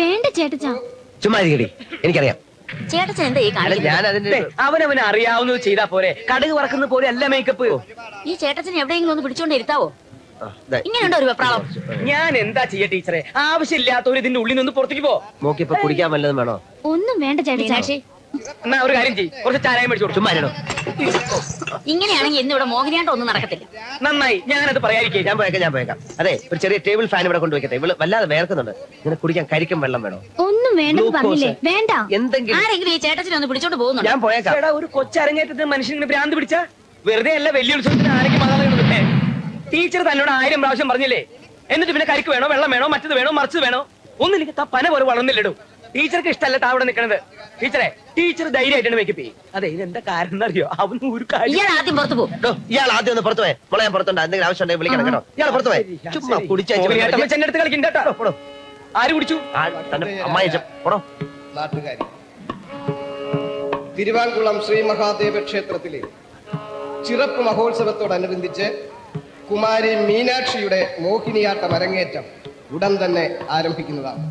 വേണ്ട ചേട്ടച്ചാ. ചുമ്മാ ഇരിക്കടി. എനിക്കറിയാം. ചേട്ടച്ചൻ എന്താ ഈ അല്ല കാണിക്കുന്നത്? ഞാൻ അതിന്റെ അവനവന് അറിയാവുന്നത് ചെയ്താ പോരെ. കടുക് വറക്കുന്ന പോലെ അല്ല മേക്കപ്പ് ഈ ചേട്ടച്ചനെ എവിടെയെങ്കിലും ഒന്ന് പിടിച്ചോണ്ട് ഇരുത്താവോ? ഇങ്ങനെയുണ്ടോ ഒരു വെപ്രാളം? ഞാൻ എന്താ ചെയ്യ ടീച്ചറെ? ആവശ്യമില്ലാത്തവര് ഇതിന്റെ ഉള്ളിൽ നിന്ന് പുറത്തേക്ക് പോ. മോക്കിപ്പോ കുടിക്കാൻ വല്ലതും വേണോ? ഒന്നും വേണ്ട ചേട്ടാ മീനാക്ഷി എന്നാ ഒരു കാര്യം ചെയ്യ്. കുറച്ച് ചാരായം മേടിച്ചു കൊടുത്തു മരണം ഇങ്ങനെയാണെങ്കിൽ ഇന്ന് ഇവിടെ മോഹിനിയാട്ടം ഒന്നും നടക്കത്തില്ല. നന്നായി. ഞാനത് പറയാതിരിക്കേ. ഞാൻ പോയേക്കാം ഞാൻ പോയേക്കാം. അതെ ഒരു ചെറിയ ടേബിൾ ഫാൻ ഇവിടെ കൊണ്ടുവയ്ക്കട്ടെ. ഇവൾ വല്ലാതെ വേർക്കുന്നുണ്ട്. ഇങ്ങനെ കുടിക്കാൻ കരിക്കും വെള്ളം വേണോ? ഒന്നും വേണ്ടെന്ന് പറഞ്ഞില്ലേ? വേണ്ട. എന്തെങ്കിലും. ആരെങ്കിലും ഈ ചേട്ടച്ചനെ ഒന്ന് പിടിച്ചോണ്ട് പോകുന്നു ഞാൻ പോയേക്കാം. എടാ, ഒരു കൊച്ചരങ്ങേറ്റത്തിന് മനുഷ്യന് ഭ്രാന്ത് പിടിച്ച? വെറുതെ അല്ല വലിയ ഉത്സവത്തിന് ആരെങ്കിലും മകളെ ടീച്ചർ തന്നോട് ആയിരം പ്രാവശ്യം പറഞ്ഞില്ലേ? എന്നിട്ട് പിന്നെ കരിക്ക് വേണോ വെള്ളം വേണോ മറ്റത് വേണോ മറിച്ചത് വേണോ? ഒന്നും എനിക്ക് പന പോലെ വളർന്നില്ലടോ. ടീച്ചർക്ക് ഇഷ്ടമല്ല താ അവിടെ നിൽക്കണത് ടീച്ചറെ ടീച്ചർ ധൈര്യമായിട്ടാണ് മേക്കപ്പ് ചെയ്യും അതെ ഇതെന്താ കാരണം എന്നറിയോ? അവന് ഒരു കാര്യം ഇയാൾ ആദ്യം പുറത്തു പോകും. ഡോ, ഇയാൾ ആദ്യം ഒന്ന് പുറത്തു പോയെ. മോളെ ഞാൻ പുറത്തുണ്ട്. എന്തെങ്കിലും ആവശ്യം ഉണ്ടെങ്കിൽ വിളിക്കണം കേട്ടോ. ഇയാൾ പുറത്തു പോയെ. ചുമ്മാ കുടിച്ചു എന്റെ അടുത്ത് കളിക്കണ്ട കേട്ടോ. ആര് കുടിച്ചു? അമ്മായി പോടോ നാട്ടുകാരി. തിരുവാങ്കുളം ശ്രീ മഹാദേവ ക്ഷേത്രത്തിലെ ചിറപ്പ് മഹോത്സവത്തോടനുബന്ധിച്ച് കുമാരി മീനാക്ഷിയുടെ മോഹിനിയാട്ടം അരങ്ങേറ്റം ഉടൻ തന്നെ ആരംഭിക്കുന്നതാണ്.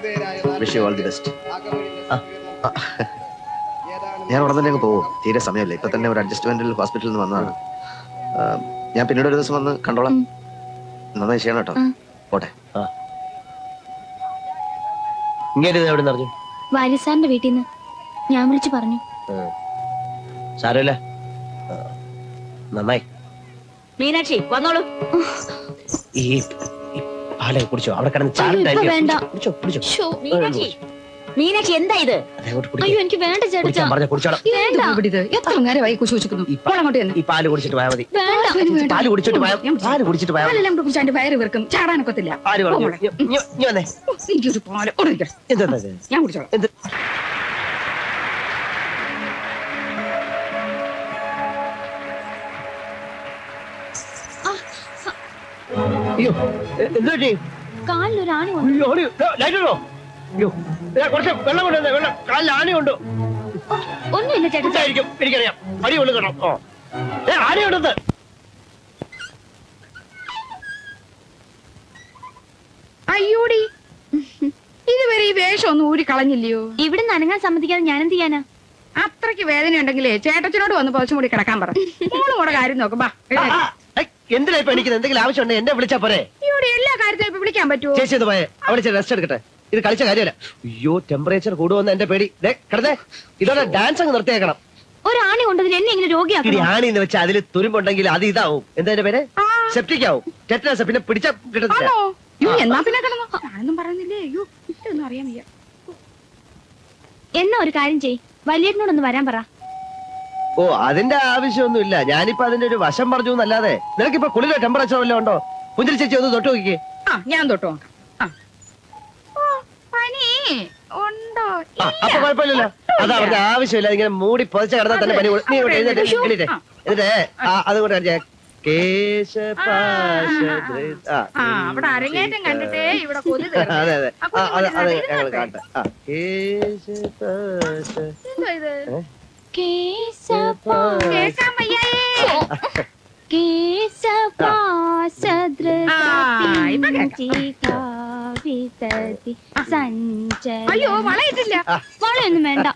സ്വീകരണം ഏതാനും ഞാൻ ഉടൻ തന്നെ അങ്ങ് പോകും തീരെ സമയമില്ല. ഇപ്പൊ തന്നെ ഒരു അഡ്ജസ്റ്റ്മെന്റിൽ ഹോസ്പിറ്റലിൽ നിന്ന് വന്നതാണ്. ഞാൻ പിന്നീട് ഒരു ദിവസം വന്ന് കണ്ടോളാം. നന്നായി ചെയ്യണം കേട്ടോ. പോട്ടെ. വാര്യസാറിന്റെ വീട്ടിൽ നിന്ന് ഞാൻ വിളിച്ചു പറഞ്ഞു. സാരമില്ല. ആ, നന്നായി. മീനാക്ഷി വന്നോളൂ. ഈ പാൽ കുടിച്ചോ അവിടെ കിടന്ന് അയ്യോ, ഇപ്പൊ വേണ്ട. കുടിച്ചോ കുടിച്ചോ ശോ, മീനാക്ഷി. മീനാക്ഷി എന്താ ഇത്? അതെ, അങ്ങോട്ട് കുടിക്ക്. അയ്യോ എനിക്ക് വേണ്ട ചേട്ടാ. കുടിക്കാൻ പറഞ്ഞ കുടിച്ചോളാം വേണ്ട. ഇത്? എത്ര നേരമായി കുശി വെച്ചിരിക്കുന്നു ഈ പാ- അങ്ങോട്ട് ചെന്ന്. ഈ പാൽ കുടിച്ചിട്ട് പോയാൽ മതി. വേണ്ട. പാൽ കുടിച്ചിട്ട് പോയാൽ പാൽ കുടിച്ചിട്ട് പോയാൽ മതി. പാലെല്ലാം കൂടെ കുടിച്ചാൽ എന്റെ വയറ് വെറുക്കും. ചാടാനൊക്കത്തില്ല. ആര് പറഞ്ഞു. ഇഞ്ഞ്- ഇഞ്ഞ്- ഇഞ്ഞ് വന്നേ. എനിക്കൊരു പാൽ. ഓടി നിൽക്കട്ടെ. എന്താ ഇത്? ഞാൻ കുടിച്ചോളാം. എന്ത്? അയ്യോ എ- എന്ത് പറ്റി കാലിലൊരു ആണി വന്നു അയ്യോ, ഓടി. ലൈറ്റ് ഉണ്ടോ? അയ്യോ ഇതാ കുറച്ച് വെള്ളം കൊണ്ടുവന്നേ വെള്ളം. കാലിൽ ആനയുണ്ട് ഒന്നുമില്ല ചേട്ടച്ചാ എന്തായിരിക്കും എനിക്കറിയാം. കൊണ്ട് ഓ. ഏ ആനയുണ്ടെന്ന് അയ്യോടി. ഇതുവരെ ഈ വേഷം ഒന്നും ഊരി കളഞ്ഞില്ലയോ? ഇവിടെ നനങ്ങാൻ സമ്മതിക്കാതെ ഞാൻ എന്ത് ചെയ്യാനാ? അത്രയ്ക്ക് വേദന ഉണ്ടെങ്കിലേ ചേട്ടച്ചനോട് വന്ന് പോലും കൂടി കിടക്കാൻ പറഞ്ഞു മോളും കൂടെ കാര്യം നോക്കും ബാ ആ, ആ, ഏയ്, എന്തിനാ ഇപ്പൊ എനിക്ക് എന്തെങ്കിലും ആവശ്യമുണ്ട് എന്നെ വിളിച്ചാ പോരെ? ഇവിടെ എല്ലാ കാര്യത്തിലും ഇപ്പൊ വിളിക്കാൻ പറ്റുമോ ചേച്ചി ഇത് പോയെ. അവിടെ റെസ്റ്റ് എടുക്കട്ടെ. ഇത് കളിച്ച കാര്യമല്ല. അയ്യോ ടെമ്പറേച്ചർ കൂടുമെന്ന് എന്റെ പേടി. ദേ കിടന്നേ. ഇതോടെ ഡാൻസ് അങ്ങ് നിർത്തിയേക്കണം. ഒരു ആണി കൊണ്ടതിന് എന്നെ ഇങ്ങനെ ഇനി രോഗിയാക്കണം ആണി എന്ന് വെച്ചാൽ അതിൽ തുരുമ്പുണ്ടെങ്കിൽ അത് ഇതാവും. എന്താ എന്റെ പേര്? സെപ്റ്റിക് ആവും. ടെറ്റനസ് പിന്നെ പിടിച്ച കിട്ടത്തില്ല എന്നാ പിന്നെ കിടന്നോ? ഞാനൊന്നും പറയുന്നില്ലേ? അയ്യോ ഇതൊന്നും അറിയാൻ വയ്യ. എന്നാ ഒരു കാര്യം ചെയ് വലിയേട്ടനോടൊന്ന് വരാൻ പറ. ഓ അതിന്റെ ആവശ്യമൊന്നുമില്ല. ഞാനിപ്പോ അതിന്റെ ഒരു വശം പറഞ്ഞു എന്നല്ലാതെ നിനക്കിപ്പോ കുളിരോ ടെമ്പറേച്ചർ വല്ലതും ഉണ്ടോ? പുഞ്ചിരി ചേച്ചി ഒന്ന് തൊട്ട് നോക്കിക്കേ. ആ ഞാൻ തൊട്ടോ ആ. ഓ, പനി ഉണ്ടോ? ആ അപ്പൊ കുഴപ്പമില്ലല്ലോ. അതാ പറഞ്ഞ ആവശ്യമില്ല. ഇങ്ങനെ മൂടി പൊതച്ച കിടന്നാൽ തന്നെ പനി കൂടും. നീ ഇവിടെ എഴുന്നേറ്റ്. എന്നിട്ട് ആ അതുകൊണ്ട് കാണിച്ചേ കേശപാശ ആ ആ അവിടെ അരങ്ങേറ്റം കണ്ടിട്ടേ ഇവിടെ കൊതി അതെ അതെ. ആ, ആ, അത് അത് ഞങ്ങൾ കാണട്ടെ. ആ കേശപാശ ഇത്? വയ്യായേ ആ, ഇപ്പൊ കേക്കാം. അയ്യോ വളയിട്ടില്ല. വളയൊന്നും വേണ്ട.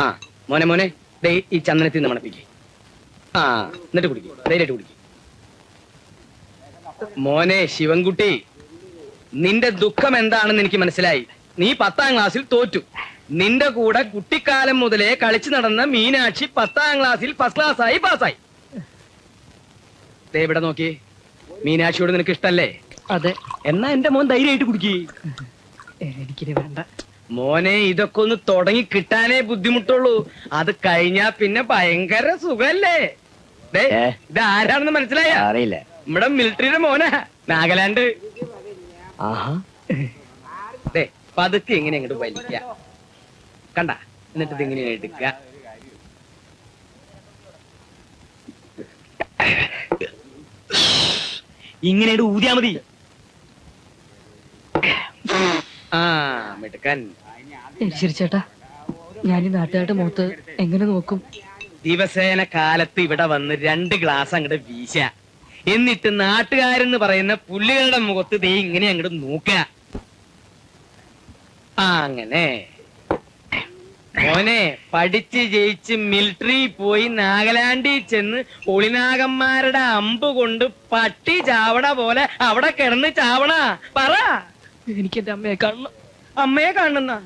ആ മോനെ മോനെ ദേ ഈ ചന്ദനത്തിൽ നിന്ന് മണപ്പിക്കേ. ആ എന്നിട്ട് കുടിക്കും. ധൈര്യമായിട്ട് കുടിക്കും. മോനെ ശിവൻകുട്ടി നിന്റെ ദുഃഖം എന്താണെന്ന് എനിക്ക് മനസ്സിലായി. നീ പത്താം ക്ലാസ്സിൽ തോറ്റു. നിന്റെ കൂടെ കുട്ടിക്കാലം മുതലേ കളിച്ചു നടന്ന മീനാക്ഷി പത്താം ക്ലാസ്സിൽ ഫസ്റ്റ് ക്ലാസ് ആയി പാസ്സായി ദേ ഇവിടെ നോക്കി. മീനാക്ഷിയോട് നിനക്ക് ഇഷ്ടല്ലേ? അതെ. എന്നാ എന്റെ മോൻ ധൈര്യമായിട്ട് കുടിക്കി. എനിക്കിനി വേണ്ട. മോനെ ഇതൊക്കെ ഒന്ന് തുടങ്ങി കിട്ടാനേ ബുദ്ധിമുട്ടുള്ളൂ. അത് കഴിഞ്ഞാ പിന്നെ ഭയങ്കര സുഖല്ലേ? ദേ, ഏ? ഇത് ആരാണെന്ന് മനസ്സിലായ? അറിയില്ല. നമ്മുടെ മിലിറ്ററിയുടെ മോനാ. നാഗാലാൻഡ്. ആഹാ. പതുക്കെ എങ്ങനെ അങ്ങോട്ട് വലിക്ക. കണ്ട? എന്നിട്ട് ഇത് ഇങ്ങനെ എടുക്ക. ഇങ്ങനെ ഊതിയാ മതി. ആ മിടുക്കൻ. ശരി ചേട്ടാ ഞാൻ ഈ നാട്ടുകാരുടെ മുഖത്ത് എങ്ങനെ നോക്കും? ദിവസേന കാലത്ത് ഇവിടെ വന്ന് രണ്ട് ഗ്ലാസ് അങ്ങോട്ട് വീശ. എന്നിട്ട് നാട്ടുകാരെന്ന് പറയുന്ന പുള്ളികളുടെ മുഖത്ത് ദേ ഇങ്ങനെ അങ്ങോട്ട് നോക്ക. ആ അങ്ങനെ. മോനെ പഠിച്ച് ജയിച്ച് മിലിറ്ററി പോയി നാഗലാൻഡിൽ ചെന്ന് ഒളിനാഗന്മാരുടെ അമ്പ് കൊണ്ട് പട്ടി ചാവണ പോലെ അവിടെ കിടന്ന് ചാവണ. പറ. എനിക്ക് എന്റെ അമ്മയെ കാണണം. അമ്മയെ കാണുന്ന?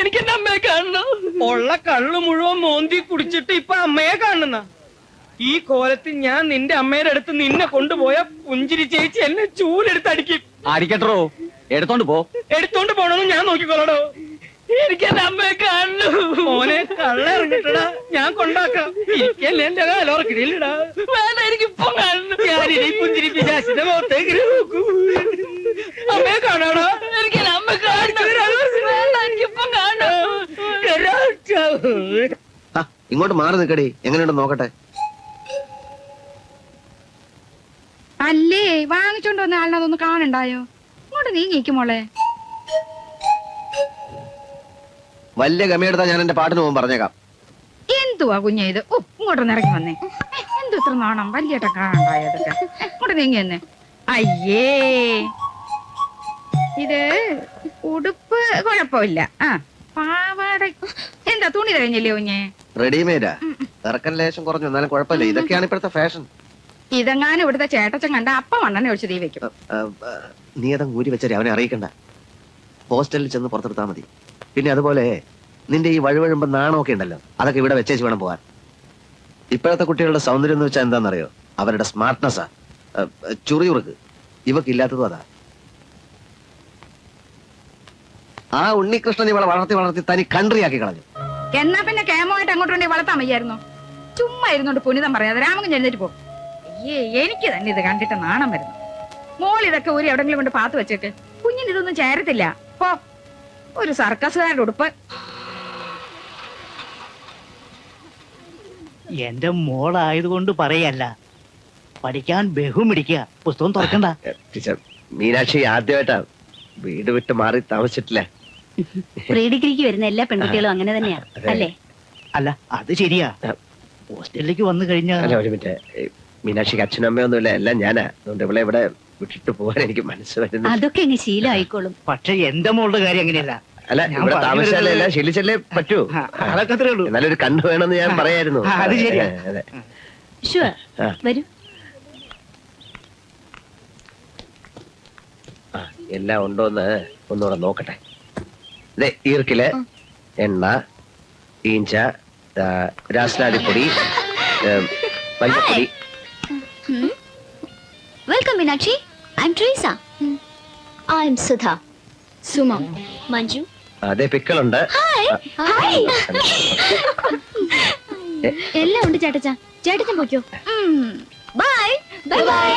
എനിക്ക് എന്റെ അമ്മയെ കാണണം. ഉള്ള കള്ളു മുഴുവൻ മോന്തി കുടിച്ചിട്ട് ഇപ്പൊ അമ്മയെ കാണുന്ന? ഈ കോലത്തിൽ ഞാൻ നിന്റെ അമ്മയുടെ അടുത്ത് നിന്നെ കൊണ്ടുപോയ പുഞ്ചിരി ചേച്ചി എന്നെ ചൂലെടുത്ത് അടിക്കും. അടിക്കട്ടോ. എടുത്തോണ്ട് പോ. എടുത്തോണ്ട് പോണെന്ന് ഞാൻ നോക്കിക്കോളടോ. എനിക്ക് എന്റെ അമ്മയെ കണ്ടു മോനെ കള്ള ഇറങ്ങിട്ടടാ. ഞാൻ കൊണ്ടാക്കാം. ഇരിക്കല്ലേ എന്റെ കാലോർക്കിടയിലിടാ വേണ്ട എനിക്ക് ഇപ്പൊ കാണുന്നു ഞാനിനി പുഞ്ചിരി പിശാശിന്റെ മുഖത്തേക്ക് നോക്കൂ. അമ്മയെ കാണാടാ. എനിക്ക് എന്റെ അമ്മ കാണണം. എനിക്കിപ്പം കാണണം. ആ ഇങ്ങോട്ട് മാറി നിൽക്കടി. എങ്ങനെയുണ്ടെന്ന് നോക്കട്ടെ. അല്ലേ വാങ്ങിച്ചോണ്ട് വന്ന ആളിനതൊന്ന് കാണണ്ടായോ? ഇങ്ങോട്ട് നീക്കും മോളെ. വലിയ ഗമയെടുത്താ ഞാൻ എന്റെ പാട്ടിന് പോകും പറഞ്ഞേക്കാം. എന്തുവാ കുഞ്ഞെ ഇത്? ഓ ഇങ്ങോട്ടൊന്ന് ഇറങ്ങി വന്നേ. എന്തു ഇത്ര നാണം വലിയേട്ട കാണണ്ടായോ ഇതൊക്കെ? ഇങ്ങോട്ട് നീങ്ങി വന്നേ. അയ്യേ. ഇത് ഉടുപ്പ് കുഴപ്പമില്ല. ആ പാവാട. എന്താ തുണി കഴിഞ്ഞില്ലേ കുഞ്ഞേ? റെഡിമെയ്ഡാ ഇറക്കൻ ലേശം കുറഞ്ഞു എന്നാലും കുഴപ്പമില്ല. ഇതൊക്കെയാണ് ഇപ്പോഴത്തെ ഫാഷൻ ഇതെങ്ങാനും ഇവിടുത്തെ ചേട്ടച്ചൻ കണ്ട അപ്പ മണ്ണെണ്ണ ഒഴിച്ച് തീ വെക്കും. നീ അതങ്ങ് ഊരി വെച്ചാൽ അവനെ അറിയിക്കണ്ട. ഹോസ്റ്റലിൽ ചെന്ന് പുറത്തെടുത്താ മതി. പിന്നെ അതുപോലെ നിന്റെ ഈ വഴുവഴുമ്പോ നാണമൊക്കെ ഉണ്ടല്ലോ അതൊക്കെ ഇവിടെ വെച്ചേച്ച് വേണം പോവാൻ. ഇപ്പോഴത്തെ കുട്ടികളുടെ സൗന്ദര്യം എന്ന് വെച്ചാൽ എന്താണെന്നറിയോ അവരുടെ സ്മാർട്ട്നെസ്സാ. ചുറിയുറുക്ക്. ഇവക്കില്ലാത്തതും അതാ. ആ ഉണ്ണികൃഷ്ണൻ ഇവളെ വളർത്തി വളർത്തി തനി കൺട്രിയാക്കി കളഞ്ഞു. എന്നാ പിന്നെ കേമമായിട്ട് അങ്ങോട്ടുണ്ടെങ്കിൽ വളർത്താൻ വയ്യായിരുന്നു? ചുമ്മാ ഇരുന്നോണ്ട് പുനിതം പറയാതെ രാമകൻ എഴുന്നേറ്റ് പോ. അയ്യേ എനിക്ക് തന്നെ ഇത് കണ്ടിട്ട് നാണം വരുന്നു. മോൾ ഇതൊക്കെ ഒരു എവിടെങ്കിലും കൊണ്ട് പാത്തു വെച്ചിട്ട് കുഞ്ഞിന് ഇതൊന്നും ചേരത്തില്ല. പോ. ഒരു സർക്കസുകാരുടെ ഉടുപ്പ്. എന്റെ മോളായതുകൊണ്ട് പറയല്ല. പഠിക്കാൻ ബഹുമിടിക്കുക. പുസ്തകം തുറക്കണ്ട. ടീച്ചർ മീനാക്ഷി ആദ്യമായിട്ടാ വീട് വിട്ട് മാറി താമസിച്ചിട്ടില്ല? പ്രീ ഡിഗ്രിക്ക് വരുന്ന എല്ലാ പെൺകുട്ടികളും അങ്ങനെ തന്നെയാ അല്ലേ? അല്ല അത് ശരിയാ. ഹോസ്റ്റലിലേക്ക് വന്നു കഴിഞ്ഞാൽ അല്ല ഒരു മിനിറ്റ്. മീനാക്ഷിക്ക് അച്ഛനും അമ്മയൊന്നുമില്ല എല്ലാം ഞാനാ. അതുകൊണ്ട് ഇവിടെ ഇവിടെ വിട്ടിട്ട് പോകാൻ എനിക്ക് മനസ്സ് വരുന്നു അതൊക്കെ അങ്ങ് ശീലമായിക്കോളും. പക്ഷേ എന്റെ മോളുടെ കാര്യം അങ്ങനെയല്ല. അല്ല ഞാൻ ഇവിടെ താമസിച്ചാലേ ശീലിച്ചല്ലേ പറ്റൂ? ആ, അതൊക്കെ അത്രേ ഉള്ളൂ. എന്നാലും ഒരു കണ്ണ് വേണമെന്ന് ഞാൻ പറയായിരുന്നു. ആ, അത് ശരിയാ. അതെ, അതെ. ഷുവർ ആ. വരൂ. ആ, എല്ലാം ഉണ്ടോന്ന് ഒന്നുകൂടെ നോക്കട്ടെ. ദേ, ഈർക്കിൽ എണ്ണ ഈഞ്ച ആ, രാസ്നാലിപ്പൊടി ഏ, മഞ്ഞപ്പൊടി welcome Meenakshi I'm Treesa I'm Sudha Suma Manju അതെ പിക്കളുണ്ട്. ഹായ് എല്ലാം ഉണ്ട് ചേട്ടച്ച. ചേട്ടച്ചൻ പോയിക്കോ. ബൈ ബൈ ബൈ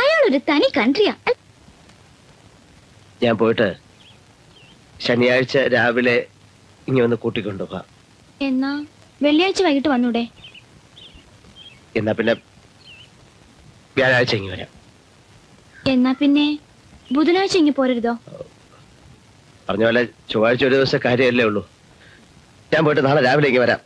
അയാളൊരു തനി കൺട്രിയാ. ഞാൻ പോയിട്ട് ശനിയാഴ്ച രാവിലെ ഇനി ഒന്ന് കൂട്ടിക്കൊണ്ടുപോകാം എന്നാ? വെള്ളിയാഴ്ച വൈകിട്ട് വന്നൂടെ? എന്നാ പിന്നെ വ്യാഴാഴ്ച ഇങ്ങി വരാം. എന്നാ പിന്നെ? ബുധനാഴ്ച ഇങ്ങി പോരരുതോ? പറഞ്ഞ പോലെ ചൊവ്വാഴ്ച ഒരു ദിവസം കാര്യമല്ലേ ഉള്ളൂ. ഞാൻ പോയിട്ട് നാളെ രാവിലെ ഇങ്ങി വരാം.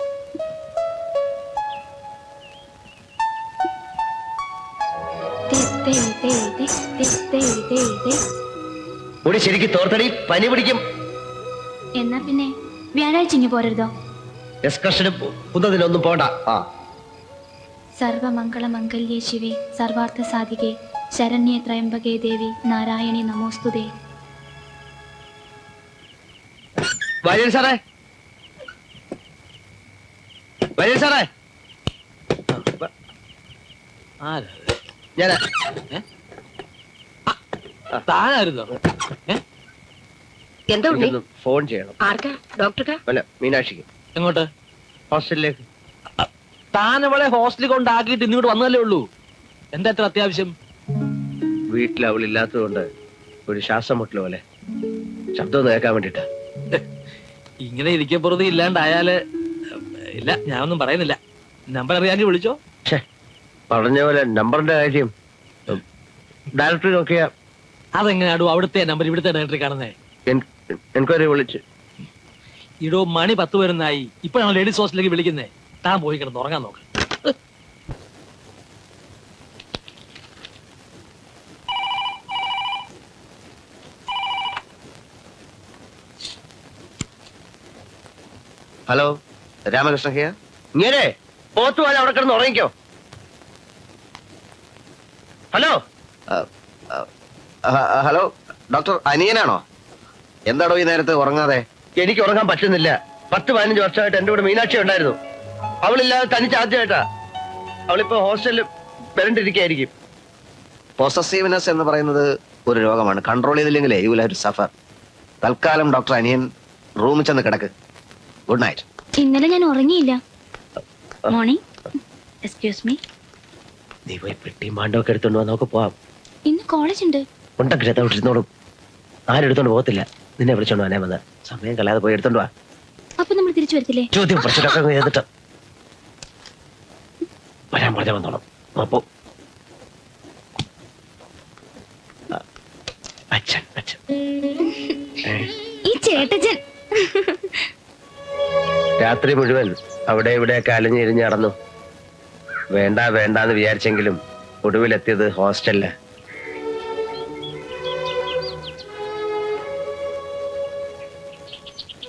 മുടി ശരിക്കും തോർത്തടി പനി പിടിക്കും. എന്നാ പിന്നെ? വ്യാഴാഴ്ച ഇങ്ങി പോരരുതോ? എക്സ്കർഷനും പോണ്ട. ആ. സർവമംഗളമംഗല്യേ ശിവേ സർവാർത്ഥ സാധികേ ശരണ്യേ ത്രയംബകേ ദേവി നാരായണി നമോസ്തുതേ. സാറേ. സാറേ. ഞാൻ താനായിരുന്നോ എന്താ ഫോൺ ചെയ്യണം. ആർക്കാ? ഡോക്ടർക്കാ? അല്ല മീനാക്ഷിക്ക്. എങ്ങോട്ട്? ഹോസ്റ്റലിലേക്ക്. താൻ അവളെ ഹോസ്റ്റലിൽ കൊണ്ടാക്കിയിട്ട് ഇന്നിങ്ങോട്ട് വന്നതല്ലേ ഉള്ളൂ? എന്താ എത്ര അത്യാവശ്യം? വീട്ടിൽ അവൾ ഇല്ലാത്തതുകൊണ്ട് ഒരു ശ്വാസം മുട്ടൽ പോലെ. ശബ്ദം കേൾക്കാൻ വേണ്ടിട്ടാ. ഇങ്ങനെ ഇരിക്കപ്പുറത്ത് ഇല്ലാണ്ടായാൽ ഇല്ല ഞാനൊന്നും പറയുന്നില്ല. നമ്പർ അറിയാമെങ്കിൽ വിളിച്ചോ. പറഞ്ഞ പോലെ നമ്പറിന്റെ കാര്യം. ഡയറക്ടറി നോക്കിയാ അതെങ്ങനെയാടോ അവിടുത്തെ നമ്പർ ഇവിടുത്തെ ഡയറക്ടറി കാണുന്നേ? എൻ- എൻക്വയറി വിളിച്ചു. ഇടോ മണി പത്ത് വരുന്നായി. ഇപ്പോഴാണ് ലേഡീസ് ഹോസ്റ്റലിലേക്ക് വിളിക്കുന്നേ? താൻ പോയി കിടന്ന് ഉറങ്ങാൻ നോക്ക. ഹലോ രാമകൃഷ്ണ ഇങ്ങനെ പോത്തു പോലെ അവിടെ കിടന്ന് ഉറങ്ങിക്കോ. ഹലോ. ഹലോ ഡോക്ടർ അനിയനാണോ? എന്താടോ ഈ നേരത്തെ ഉറങ്ങാതെ? എനിക്ക് ഉറങ്ങാൻ പറ്റുന്നില്ല. പത്ത് പതിനഞ്ച് വർഷമായിട്ട് എന്റെ കൂടെ മീനാക്ഷി ഉണ്ടായിരുന്നു. അവളില്ലാതെ തനിച്ച് ആദ്യമായിട്ടാ അവളിപ്പോ ഹോസ്റ്റലിൽ വരണ്ടിരിക്കായിരിക്കും പൊസസീവ്നെസ് എന്ന് പറയുന്നത് ഒരു രോഗമാണ്. Control ചെയ്തില്ലെങ്കിലേ you will have to suffer തൽക്കാലം ഡോക്ടർ അനിയൻ റൂമിൽ ചെന്ന് കിടക്ക്. ഗുഡ് നൈറ്റ് ഇന്നലെ ഞാൻ ഉറങ്ങിയില്ല. മോർണിംഗ്. എക്സ്ക്യൂസ് മീ നീ പോയി പെട്ടിയും മാണ്ടൊക്കെ എടുത്തോണ്ട് നമുക്ക് പോവാം. ഇന്ന് കോളേജ് ഉണ്ട്. ഉണ്ടെങ്കിൽ എത്താ വിട്ടിരുന്നോളും ആരും എടുത്തോണ്ട് പോകത്തില്ല. നിന്നെ വിളിച്ചോണ്ട് വന്നേ വന്ന്. സമയം കളയാതെ പോയി എടുത്തോണ്ട് വാ. അപ്പൊ നമ്മൾ തിരിച്ചു വരത്തില്ലേ? ചോദ്യം പ്രശ്നമൊക്കെ ചെയ്തിട്ട് വരാൻ പറഞ്ഞ വന്നോളാം. അപ്പോ അച്ഛൻ അച്ഛൻ. ഈ ചേട്ടച്ചൻ. രാത്രി മുഴുവൻ അവിടെ ഇവിടെ അലഞ്ഞിരിഞ്ഞ് നടന്നു. വേണ്ട വേണ്ടാന്ന് വിചാരിച്ചെങ്കിലും ഒടുവിലെത്തിയത് ഹോസ്റ്റലിൽ.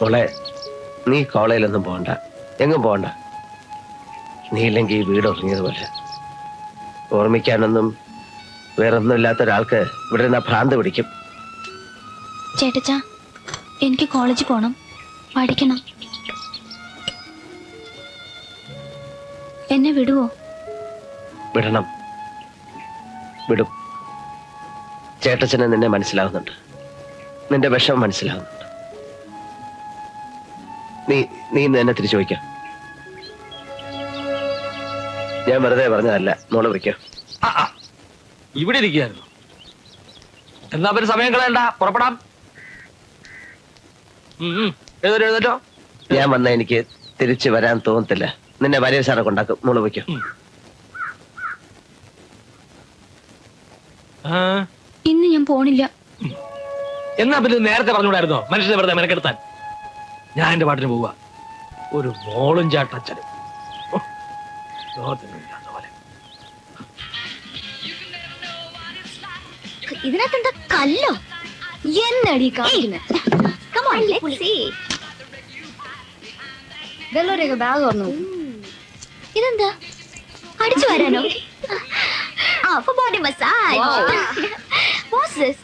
മോളെ നീ കോളേജിലൊന്നും പോകണ്ട എങ്ങും പോകണ്ട നീ ഇല്ലെങ്കിൽ ഈ വീട് ഉറങ്ങിയതുപോലെ ഓർമ്മിക്കാനൊന്നും വേറൊന്നും ഇല്ലാത്ത ഒരാൾക്ക് ഇവിടെ നിന്ന് ഭ്രാന്ത് പിടിക്കും. ചേട്ടച്ച എനിക്ക് കോളേജിൽ പോകണം പഠിക്കണം. എന്നെ വിടുവോ? വിടണം. വിടും. ചേട്ടച്ചനെ നിന്നെ മനസ്സിലാവുന്നുണ്ട്. നിന്റെ വിഷമം മനസ്സിലാവുന്നുണ്ട് നീ നീ ഇന്ന് എന്നെ തിരിച്ചു വയ്ക്കാം. ഞാൻ വെറുതെ പറഞ്ഞതല്ല. മോൾ വിളിക്കാം. ആ, ആ. ഇവിടെ ഇരിക്കുകയായിരുന്നു. എന്നാ പിന്നെ സമയം കളയണ്ട. പുറപ്പെടാം. ഉം, ഉം. എഴുന്നേറ്റോ എഴുന്നേറ്റോ. ഞാൻ വന്ന എനിക്ക് തിരിച്ചു വരാൻ തോന്നത്തില്ല. നിന്നെ വലിയ സാറെ കൊണ്ടാക്കും മോൾ വയ്ക്കും ആ, ഇന്ന് ഞാൻ പോണില്ല. എന്നാ പിന്നെ നേരത്തെ പറഞ്ഞുകൂടായിരുന്നോ? മനുഷ്യനെ വെറുതെ മെനക്കെടുത്താൻ. ഞാൻ എന്റെ പാട്ടിന് പോവുക. ഒരു മോളും ചാട്ടച്ചനും ഓ, ലോകത്തെങ്ങും ഇല്ലാത്ത പോലെ ഇതിനകത്ത് എന്താ കല്ലോ? എന്നടി ബാഗ് ഓർന്നു ഇതെന്താ? അടിച്ചു വരാനോ? ആ for body massage. Colour this?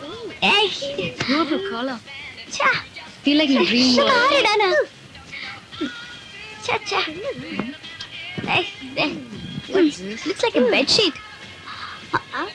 feel like in a dream world. Cha cha. Looks like a bed sheet. Uh-uh.